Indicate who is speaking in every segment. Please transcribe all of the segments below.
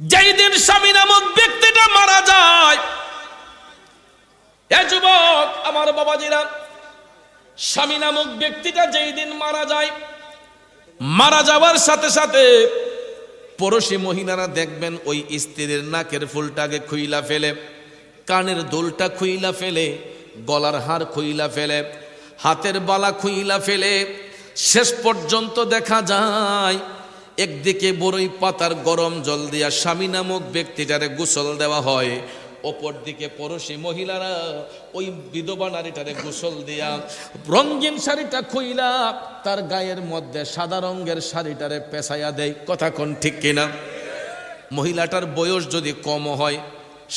Speaker 1: যেই দিন স্বামী নামক ব্যক্তিটা মারা যায় যুবক, আমার বাবাজিরা, স্বামী নামক ব্যক্তিটা যেই দিন মারা যায়, মারা যাওয়ার সাথে সাথে পড়োশী মহিলারা দেখবেন ওই স্ত্রীর নাকের ফুলটাকে খুইলা ফেলে, কানের দোলটা খুইলা ফেলে, গলার হার খুইলা ফেলে, হাতের বালা খুইলা ফেলে, শেষ পর্যন্ত দেখা যায় একদিকে বড়ই পাতার গরম জল দিয়া স্বামী নামক ব্যক্তিটারে গোসল দেওয়া হয় অপর দিকে পড়োশী মহিলারা ওই বিধবা নারীটারে গোসল দিয়া রঙিন শাড়িটা খুইলা তার গায়ের মধ্যে সাদা রঙের শাড়িটারে পেছাইয়া দেয়। কথা কোন ঠিক কিনা? মহিলাটার বয়স যদি কম হয়,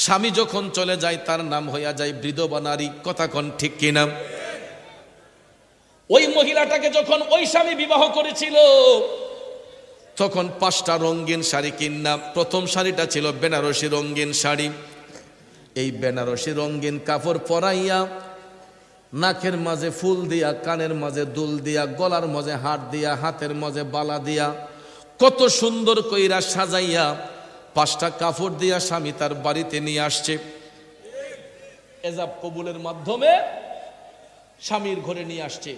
Speaker 1: স্বামী যখন চলে যায় তার নাম হইয়া যায় বিধবা নারী। কথা কোন ঠিক কিনা? ওই মহিলাটাকে যখন ওই স্বামী বিবাহ করেছিল তখন পাঁচটা রঙিন শাড়ি কিননা প্রথম শাড়িটা ছিল বেনারসি রঙিন শাড়ি। এই বেনারসি রঙিন কাপড় পরাইয়া নাকের মাঝে ফুল দিয়া, কানের মাঝে দুল দিয়া, গলার মাঝে হাত দিয়া, হাতের মাঝে বালা দিয়া কত সুন্দর কইরা সাজাইয়া পাঁচটা কাপড় দিয়া স্বামী তার বাড়িতে নিয়ে আসছে। এজাব কবুলের মাধ্যমে স্বামীর ঘরে নিয়ে আসছে।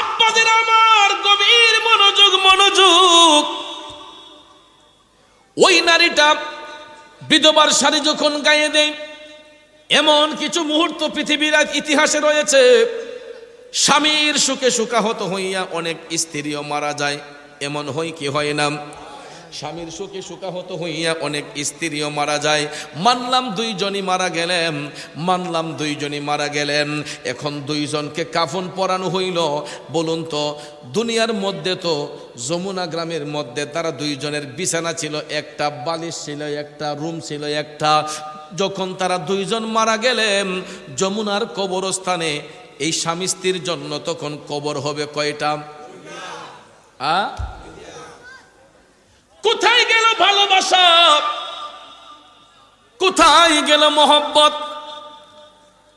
Speaker 1: আব্বাদের আমার গভীর মনোযোগ মনোযোগ। ওই নারীটা বিধবার শাড়ি যখন গায়ে দেয়, এমন কিছু মুহূর্ত পৃথিবীর ইতিহাসে রয়েছে। স্বামীর সুখে সুখাহত হইয়া অনেক স্ত্রীও মারা যায়, এমন হয় কি হয় না? স্বামীর সুখে সুখাহত হইয়া অনেক স্ত্রীও মারা যায়। মানলাম দুইজনই মারা গেলেন, মানলাম দুইজনই মারা গেলেন। এখন দুইজনকে কাফন পরানো হইল। বলুন তো, দুনিয়ার মধ্যে তো, যমুনা গ্রামের মধ্যে তারা দুইজনের বিছানা ছিল, একটা বালিশ ছিল, একটা রুম ছিল, একটা। যখন তারা দুইজন মারা গেলেন, যমুনার কবরস্থানে এই স্বামী স্ত্রীর জন্য তখন কবর হবে কয়টা? আ? কোথায় গেল ভালোবাসা? কোথায় গেল মোহব্বত?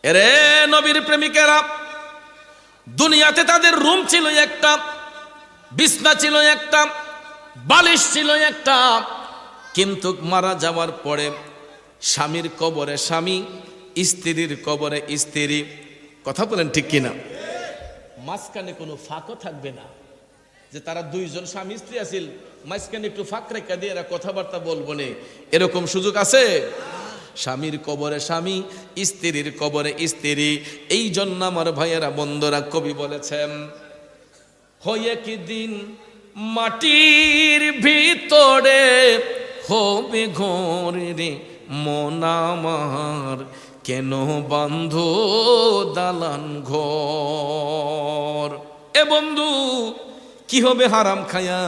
Speaker 1: এরে নবীর প্রেমিকেরা, দুনিয়াতে তাদের রুম ছিল একটা, বিছনা ছিল একটা, বালিশ ছিল একটা। কিন্তু মারা যাওয়ার পরে স্বামীর কবরে স্বামী, স্ত্রীর কবরে স্ত্রী। কথা বলেন ঠিক কিনা? মাঝখানে কোনো ফাঁকও থাকবে না। যে তারা দুইজন স্বামী স্ত্রী আছিল। মাঝখানে একটু ফাঁক রেখা দিয়ে এরা কথাবার্তা বলব নে। এরকম সুযোগ আছে? স্বামীর কবরে স্বামী, স্ত্রীর কবরে স্ত্রী। এই জন্য আমার ভাইয়েরা, বন্ধুরা, কবি বলেছেন, হয়ে কি দিন মাটির ভিতরে হবে ঘর রে মন আমার। কেন বান্ধ দালান ঘর? এ বন্ধু কি হবে হারাম খায়া?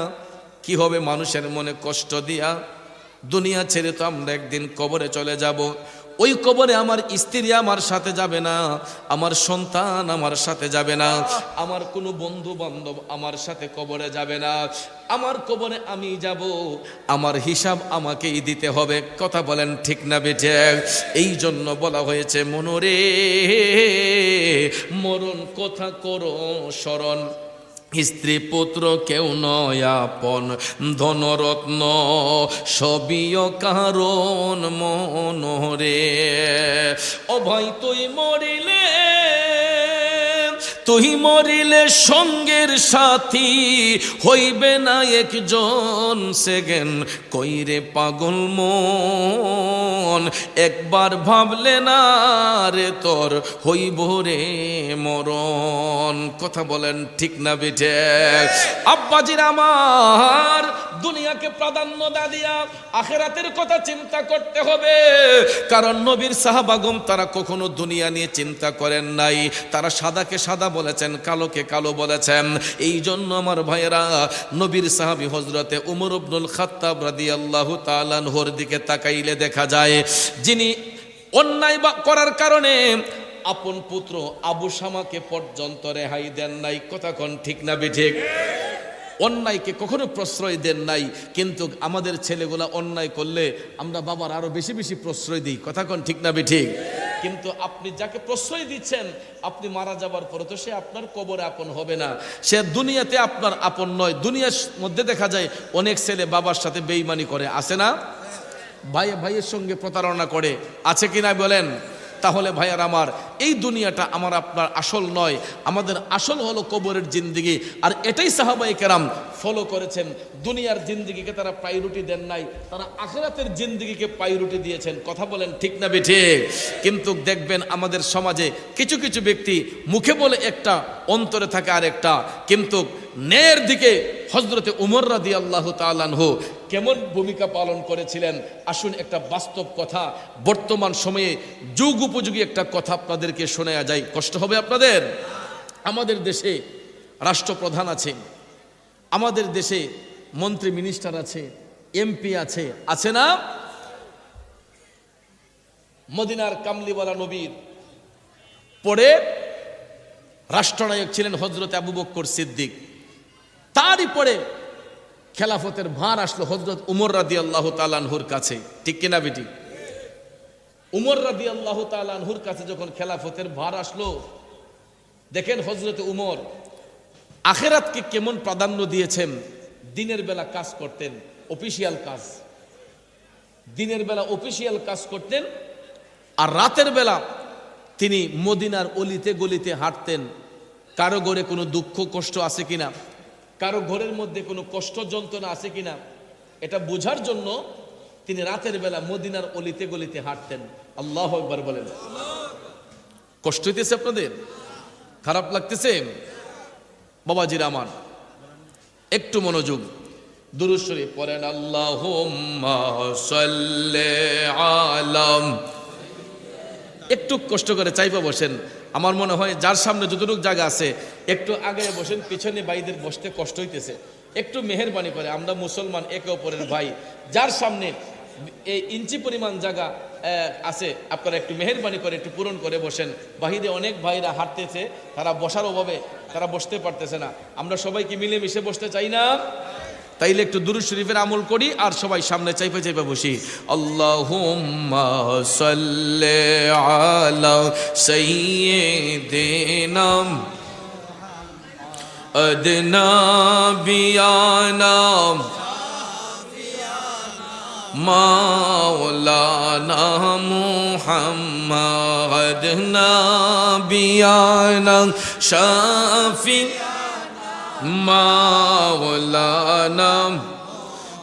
Speaker 1: কি হবে মানুষের মনে কষ্ট দিয়া? দুনিয়া ছেড়ে তো আমরা একদিন কবরে চলে যাব। ওই কবরে আমার স্ত্রী আমার সাথে যাবে না, আমার সন্তান আমার সাথে যাবে না, আমার কোনো বন্ধু বান্ধব আমার সাথে কবরে যাবে না। আমার কবরে আমি যাব, আমার হিসাব আমাকেই দিতে হবে। কথা বলেন ঠিক না বেঠে? এই জন্য বলা হয়েছে মনোরে মরণ কথা করো স্মরণ স্ত্রী পুত্র কেউ নয় আপন ধনরত্ন সবিয় কারণ মনরে। অভয় তুই মরিলে তুই মরিলে সঙ্গের সাথী হইবে না একজন সেগেন। কইরে পাগল মন, একবার ভাবলে না রে তোর হইব রে মরণ। কথা বলেন ঠিক না বেঠে? আব্বাজির আমার দুনিয়াকে প্রাধান্য দা দিয়া আখেরাতের কথা চিন্তা করতে হবে। কারণ নবীর সাহাবাগম তারা কখনো দুনিয়া নিয়ে চিন্তা করেন নাই। তারা সাদাকে সাদা বলেছেন, কালোকে কালো বলেছেন। এই জন্য আমার ভাইয়েরা, নবীর সাহাবি হজরতে উমর আব্দুল খাত্তাব রাদি আল্লাহ তালানহর দিকে তাকাইলে দেখা যায়, যিনি অন্যায় করার কারণে আপন পুত্র আবু শামাকে পর্যন্ত রেহাই দেন নাই। কথা কোন ঠিক না বেঠিক অন্যায়কে কখনো প্রশ্রয় দেন নাই, কিন্তু আমাদের ছেলেগুলা অন্যায় করলে আমরা বাবার আরও বেশি বেশি প্রশ্রয় দিই। কথা কোন ঠিক না ঠিক? কিন্তু আপনি যাকে প্রশ্রয় দিচ্ছেন, আপনি মারা যাবার পরে তো সে আপনার কবরে আপন হবে না। সে দুনিয়াতে আপনার আপন নয়। দুনিয়ার মধ্যে দেখা যায় অনেক ছেলে বাবার সাথে বেইমানি করে আসে না? ভাইয়ে ভাইয়ের সঙ্গে প্রতারণা করে, আছে কিনা বলেন? তাহলে ভাইয়ার আমার, এই দুনিয়াটা আমার আপনার আসল নয়, আমাদের আসল হলো কবরের জিন্দিগি। আর এটাই সাহাবাই কেরাম ফলো করেছেন, দুনিয়ার জিন্দিগিকে তারা প্রায়োরিটি দেন নাই, তারা আখেরাতের জিন্দিগিকে প্রায়োরিটি দিয়েছেন। কথা বলেন ঠিক না ঠিক কিন্তু দেখবেন আমাদের সমাজে কিছু কিছু ব্যক্তি মুখে বলে একটা, অন্তরে থাকে আরেকটা। কিন্তু ন্যায়ের দিকে হজরতে উমর রাদি আল্লাহ তালানহু কেমন ভূমিকা পালন করেছিলেন? আসুন একটা বাস্তব কথা, বর্তমান সময়ে যুগ উপযোগী একটা কথা আপনাদেরকে শোনা যায় কষ্ট হবে আপনাদের? আমাদের দেশে রাষ্ট্রপ্রধান আছে আমাদের দেশে মন্ত্রী মিনিস্টার আছে, এমপি আছে আছে না? মদিনার কামলিওয়ালা নবীর পরে রাষ্ট্রনায়ক ছিলেন হজরত আবু বক্কর সিদ্দিক। তারই পরে খেলাফতের ভার আসলো হজরত উমর রাদি আল্লাহ তালানহুর কাছে। ঠিক কিনা বেটি? উমর রাদি আল্লাহ তালানহুর কাছে যখন খেলাফতের ভার আসলো, দেখেন হজরত উমর, আখেরাতকে কেমন প্রাধান্য দিয়েছেন? দিনের বেলা কাজ করতেন, অফিসিয়াল কাজ। দিনের বেলা অফিসিয়াল কাজ করতেন, আর রাতের বেলা তিনি মদিনার অলিতে গলিতে হাঁটতেন। কারও ঘরে কোনো দুঃখ কষ্ট আছে কিনা? কারও ঘরের মধ্যে কোনো কষ্ট যন্ত্রণা আছে কিনা, এটা বোঝার জন্য তিনি রাতের বেলা মদিনার অলিতে গলিতে হাঁটতেন। আল্লাহ একবার বলেন। কষ্ট হইতেছে আপনাদের? খারাপ লাগতেছে? বাবাজির আমার, একটু মনোযোগ। দুরুশ্বরী পড়েন আল্লাহ আলম। একটু কষ্ট করে চাইপা বসেন। আমার মনে হয় যার সামনে যতটুকু জায়গা আছে, একটু আগে বসেন, পিছনে ভাইদের বসতে কষ্ট হইতেছে। একটু মেহরবানি করে, আমরা মুসলমান, একে অপরের ভাই। যার সামনে এই ইঞ্চি পরিমাণ জায়গা আছে, আপনারা একটু মেহরবানি করে, একটু পূরণ করে বসেন। বাহিরে অনেক ভাইরা হাঁটতেছে, তারা বসার অভাবে তারা বসতে পারতেছে না। আমরা সবাইকে মিলেমিশে বসতে চাই না? তাইলে একটু দুরুদ শরীফের আমল করি আর সবাই সামনে চাইপে চাইপে বসি। আল্লাহুম্মা সাল্লি আলা সাইয়্যিদিনা আদনা বিয়ানা মাওলানা মুহাম্মদ নাবিয়ানা শাফি مولانا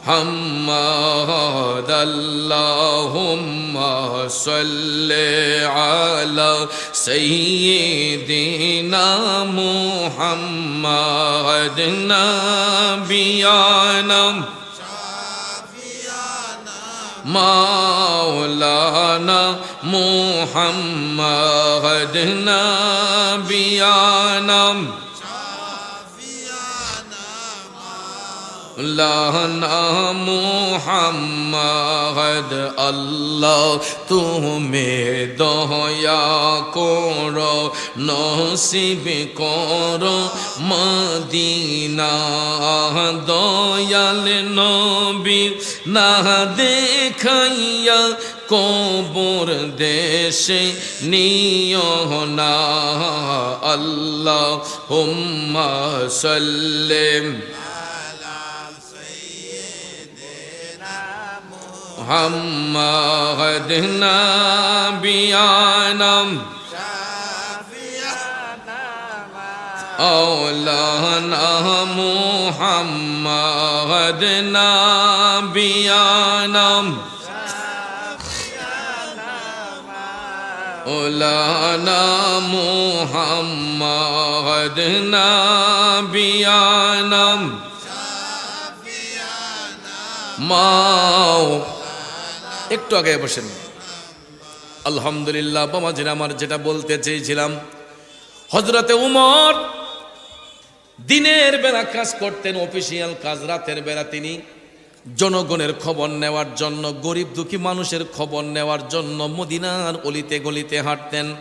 Speaker 1: محمد اللهم صل على سيدنا محمد نبينا مولانا محمد نبينا মুহাম্মদ, আল্লাহ তুমি দয়া করো, নসিব করো মদিনা, দয়াল নবী, না দেখাইয়া কবর দেশে নিয় না আল্লাহ হুম্মা সাল্লেম। محمد نبينا أولانا محمد نبينا أولانا محمد نبينا মাও একটু আগে বসেন। আলহামদুলিল্লাহ বামাজির আমার যেটা বলতে চেয়েছিলাম। হজরতে উমর দিনের বেলা কাজ করতেন অফিসিয়াল কাজ, রাতের বেলা তিনি জনগণের খবর নেওয়ার জন্য, গরিব দুঃখী মানুষের খবর নেওয়ার জন্য মদিনার অলিতে গলিতে হাঁটতেন।